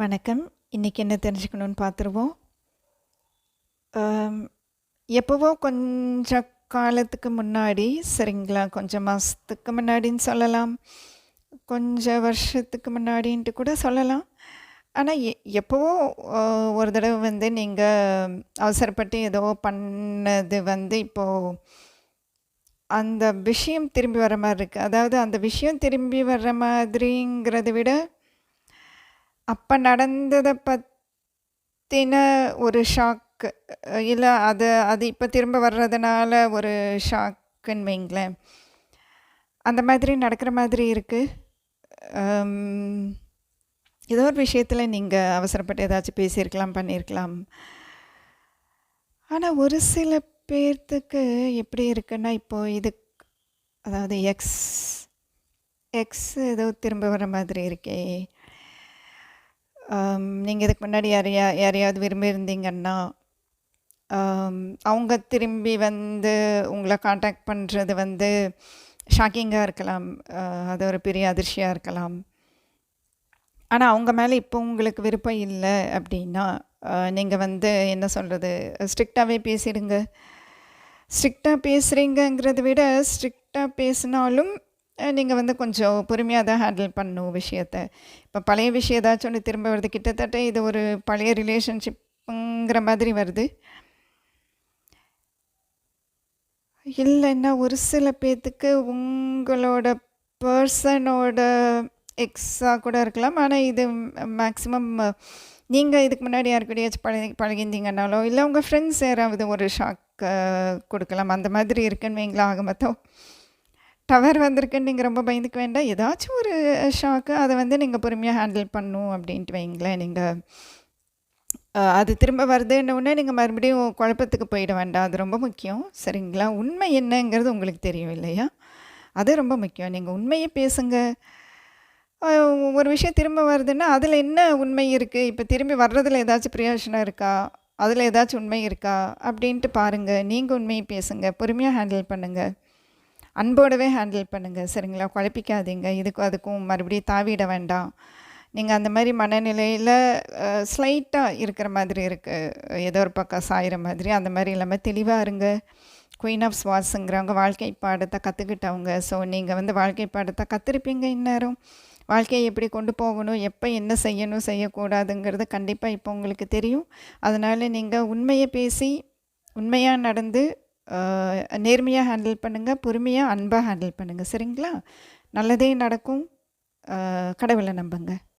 வணக்கம். இன்னைக்கு என்ன தெரிஞ்சுக்கணும்னு பார்த்துருவோம். எப்போவோ கொஞ்சம் கொஞ்ச காலத்துக்கு முன்னாடி, சரிங்களா, கொஞ்சம் மாதத்துக்கு முன்னாடின்னு சொல்லலாம். கொஞ்சம் வருஷத்துக்கு முன்னாடின்ட்டு கூட சொல்லலாம். ஆனால் எ எப்போவோ ஒரு தடவை வந்து நீங்கள் அவசரப்பட்டு ஏதோ பண்ணது வந்து இப்போது அந்த விஷயம் திரும்பி வர மாதிரி இருக்குது அதாவது அந்த விஷயம் திரும்பி வர்ற மாதிரிங்கிறத விட, அப்போ நடந்ததை பற்றின ஒரு ஷாக் இல்லை அது அது இப்போ திரும்ப வர்றதுனால ஒரு ஷாக்குன்னு வைங்களேன். அந்த மாதிரி நடக்கிற மாதிரி இருக்குது ஏதோ ஒரு விஷயத்தில் நீங்கள் அவசரப்பட்டு ஏதாச்சும் பேசியிருக்கலாம், பண்ணியிருக்கலாம். ஆனால் ஒரு சில பேர்த்துக்கு எப்படி இருக்குன்னா, இப்போ இது அதாவது எக்ஸ் எக்ஸ் ஏதோ திரும்ப வர மாதிரி இருக்கே! நீங்கள் இதுக்கு முன்னாடி யாரையா யாரையாவது விரும்பியிருந்தீங்கன்னா, அவங்க திரும்பி வந்து உங்களை காண்டாக்ட் பண்ணுறது வந்து ஷாக்கிங்காக இருக்கலாம். அது ஒரு பெரிய அதிர்ச்சியாக இருக்கலாம். ஆனால் அவங்க மேலே இப்போ உங்களுக்கு விருப்பம் இல்லை அப்படின்னா நீங்கள் வந்து என்ன சொல்கிறது ஸ்ட்ரிக்டாகவே பேசிடுங்க. ஸ்ட்ரிக்டாக பேசுகிறீங்கங்கிறத விட, ஸ்ட்ரிக்டாக பேசினாலும் நீங்கள் வந்து கொஞ்சம் பொறுமையாக தான் ஹேண்டில் பண்ணணும் விஷயத்த. இப்போ பழைய விஷயம் ஏதாச்சும் ஒன்று திரும்ப வருது. கிட்டத்தட்ட இது ஒரு பழைய ரிலேஷன்ஷிப்புங்கிற மாதிரி வருது. இல்லைன்னா ஒரு சில பேர்த்துக்கு உங்களோட பர்சனோட எக்ஸாக கூட இருக்கலாம். ஆனால் இது மேக்ஸிமம் நீங்கள் இதுக்கு முன்னாடி யார்கூடயாச்சும் பழகி பழகிந்தீங்கன்னாலோ இல்லை உங்கள் ஃப்ரெண்ட்ஸ் யாராவது ஒரு ஷாக் கொடுக்கலாம் அந்த மாதிரி இருக்குன்னு வைங்களேன். ஆக மொத்தம் டவர் வந்திருக்குன்னு நீங்கள் ரொம்ப பயந்துக்க வேண்டாம். ஏதாச்சும் ஒரு ஷாக்கு அதை வந்து நீங்கள் பொறுமையாக ஹேண்டில் பண்ணும் அப்படின்ட்டு வைங்களேன். நீங்கள் அது திரும்ப வருதுன்ன உடனே மறுபடியும் குழப்பத்துக்கு போயிட வேண்டாம். அது ரொம்ப முக்கியம். சரிங்களா? உண்மை என்னங்கிறது உங்களுக்கு தெரியும் இல்லையா? அது ரொம்ப முக்கியம். நீங்கள் உண்மையை பேசுங்க. ஒரு விஷயம் திரும்ப வருதுன்னா, அதில் என்ன உண்மை இருக்குது இப்போ திரும்பி வர்றதில் ஏதாச்சும் பிரயோஜனம் இருக்கா? அதில் ஏதாச்சும் உண்மை இருக்கா? அப்படின்ட்டு பாருங்கள் நீங்கள் உண்மையை பேசுங்க. பொறுமையாக ஹேண்டில் பண்ணுங்கள் அன்போடவே ஹேண்டில் பண்ணுங்கள் சரிங்களா? குழப்பிக்காதீங்க. இதுக்கும் அதுக்கும் மறுபடியும் தாவிட வேண்டாம். நீங்கள் அந்த மாதிரி மனநிலையில் ஸ்லைட்டாக இருக்கிற மாதிரி இருக்குது ஏதோ ஒரு பக்கம் சாயிற மாதிரி. அந்த மாதிரி இல்லாமல் தெளிவா இருங்க. குயின் ஆஃப் ஸ்வாஸுங்கிறவங்க வாழ்க்கை பாடத்தை கற்றுக்கிட்டவங்க ஸோ, நீங்கள் வந்து வாழ்க்கை பாடத்தை கற்றுருப்பீங்க இந்நேரம். வாழ்க்கையை எப்படி கொண்டு போகணும்? எப்போ என்ன செய்யணும்? செய்யக்கூடாதுங்கிறது கண்டிப்பாக இப்போ உங்களுக்கு தெரியும். அதனால் நீங்கள் உண்மையை பேசி, உண்மையாக நடந்து, நேர்மையாக ஹேண்டில் பண்ணுங்கள் பொறுமையாக அன்பாக ஹேண்டில் பண்ணுங்கள் சரிங்களா? நல்லதே நடக்கும். கடவுளை நம்புங்க.